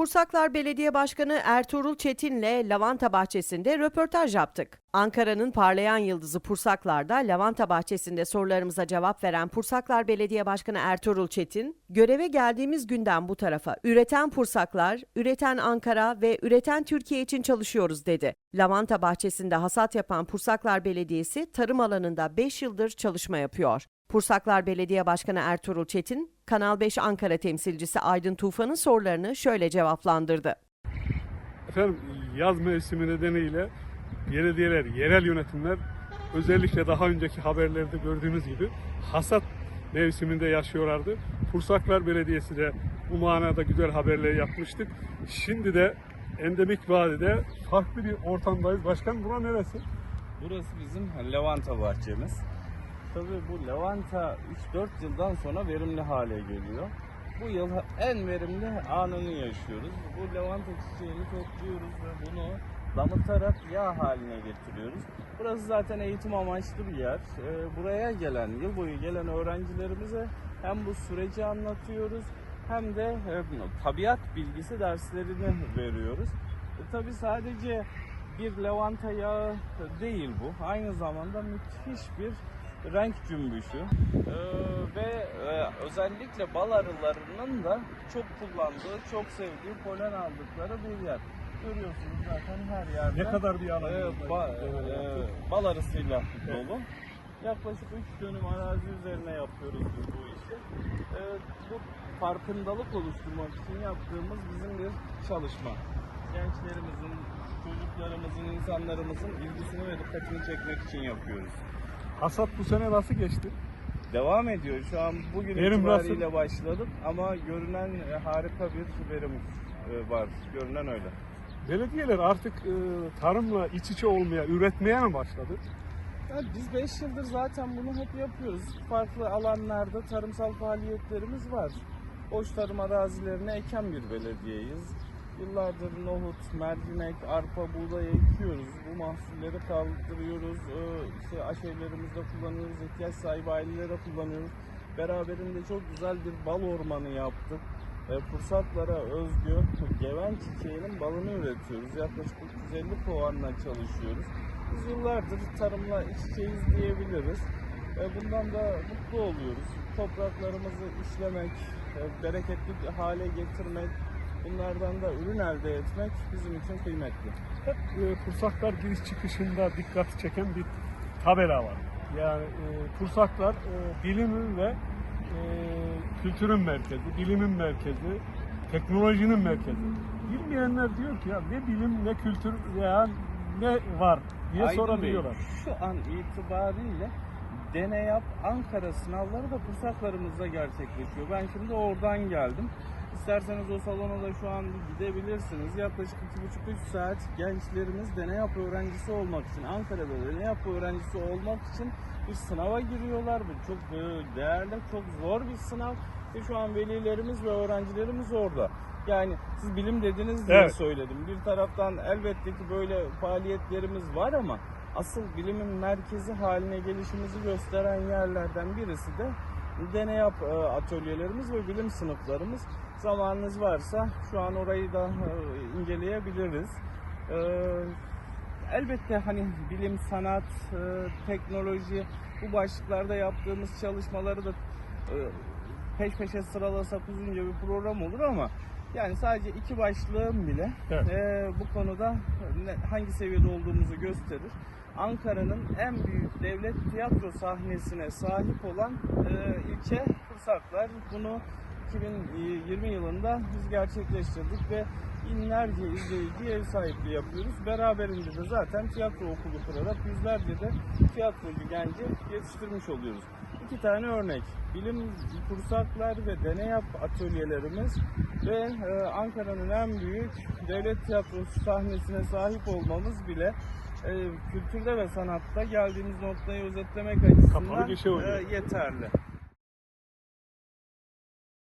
Pursaklar Belediye Başkanı Ertuğrul Çetin'le Lavanta Bahçesi'nde röportaj yaptık. Ankara'nın parlayan yıldızı Pursaklar'da Lavanta Bahçesi'nde sorularımıza cevap veren Pursaklar Belediye Başkanı Ertuğrul Çetin, göreve geldiğimiz günden bu tarafa üreten Pursaklar, üreten Ankara ve üreten Türkiye için çalışıyoruz dedi. Lavanta Bahçesi'nde hasat yapan Pursaklar Belediyesi tarım alanında 5 yıldır çalışma yapıyor. Pursaklar Belediye Başkanı Ertuğrul Çetin, Kanal 5 Ankara temsilcisi Aydın Tufan'ın sorularını şöyle cevaplandırdı. Efendim yaz mevsimi nedeniyle belediyeler, yerel yönetimler özellikle daha önceki haberlerde gördüğünüz gibi hasat mevsiminde yaşıyorlardı. Pursaklar Belediyesi de bu manada güzel haberleri yapmıştık. Şimdi de endemik vadide farklı bir ortamdayız. Başkan bura neresi? Burası bizim lavanta bahçemiz. Tabii bu lavanta 3-4 yıldan sonra verimli hale geliyor. Bu yıl en verimli anını yaşıyoruz. Bu lavanta çiçeğini topluyoruz ve bunu damıtarak yağ haline getiriyoruz. Burası zaten eğitim amaçlı bir yer. Ee, Buraya gelen, yıl boyu gelen öğrencilerimize hem bu süreci anlatıyoruz hem de e, tabiat bilgisi derslerini veriyoruz. E, tabii sadece bir lavanta yağı değil bu. Aynı zamanda müthiş bir renk cümbüşü. Ee, ve e, özellikle bal arılarının da çok kullandığı, çok sevdiği polen aldıkları bir yer. Görüyorsunuz zaten her yerde. Ne kadar bir e, alan? ba- e, bal arısıyla dolu. Yaklaşık 3 dönüm arazi üzerine yapıyoruz biz bu işi. E, bu farkındalık oluşturmak için yaptığımız bizim bir çalışma. Gençlerimizin, çocuklarımızın, insanlarımızın ilgisini ve dikkatini çekmek için yapıyoruz. Hasat bu sene nasıl geçti? Devam ediyor. Şu an bugün Verim itibariyle başladık ama görünen e, harika bir verim e, var. Görünen öyle. Belediyeler artık e, tarımla iç içe olmaya, üretmeye mi başladı? Ya biz 5 yıldır zaten bunu hep yapıyoruz. Farklı alanlarda tarımsal faaliyetlerimiz var. Boş tarım arazilerine eken bir belediyeyiz. Yıllardır nohut, mercimek, arpa, buğday ekiyoruz. Bu mahsulleri kaldırıyoruz. Ee, işte aşevlerimizde kullanıyoruz, ihtiyaç sahibi ailelere kullanıyoruz. Beraberinde çok güzel bir bal ormanı yaptık. E, Pursaklara özgü geven çiçeğinin balını üretiyoruz. Yaklaşık 350 kovanla çalışıyoruz. Biz yıllardır tarımla iç içeyiz diyebiliriz. E, Bundan da mutlu oluyoruz. Topraklarımızı işlemek, e, bereketli hale getirmek, bunlardan da ürün elde etmek bizim için kıymetli. Hep e, Pursaklar giriş çıkışında dikkat çeken bir tabela var. Yani e, Pursaklar e, bilimin ve e, kültürün merkezi, bilimin merkezi, teknolojinin merkezi. Bilmeyenler diyor ki ya ne bilim ne kültür veya ne var diye Aydın Bey, sorabiliyorlar. Şu an itibariyle Deneyap Ankara sınavları da Pursaklarımızda gerçekleşiyor. Ben şimdi oradan geldim. İsterseniz o salona da şu an gidebilirsiniz. Yaklaşık 2,5-3 saat gençlerimiz Deneyap öğrencisi olmak için, Ankara'da Deneyap öğrencisi olmak için bir sınava giriyorlar. Bu çok değerli, çok zor bir sınav. Ve şu an velilerimiz ve öğrencilerimiz orada. Yani siz bilim dediniz diye Evet. söyledim. Bir taraftan elbette ki böyle faaliyetlerimiz var ama asıl bilimin merkezi haline gelişimizi gösteren yerlerden birisi de deney yap e, atölyelerimiz ve bilim sınıflarımız. Zamanınız varsa şu an orayı da e, inceleyebiliriz. E, Elbette hani bilim, sanat, teknoloji bu başlıklarda yaptığımız çalışmaları da peş peşe sıralasak uzunca bir program olur ama yani sadece iki başlığım bile Evet. bu konuda hangi seviyede olduğumuzu gösterir. Ankara'nın en büyük devlet tiyatro sahnesine sahip olan e, ilçe Pursaklar. Bunu 2020 yılında biz gerçekleştirdik ve binlerce izleyiciye ev sahipliği yapıyoruz. Beraberinde de zaten tiyatro okulu kurarak yüzlerce de tiyatrocu genci yetiştirmiş oluyoruz. İki tane örnek. Bilim kursaklar ve deney yap atölyelerimiz ve e, Ankara'nın en büyük devlet tiyatrosu sahnesine sahip olmamız bile e, kültürde ve sanatta geldiğimiz noktayı özetlemek açısından e, yeterli.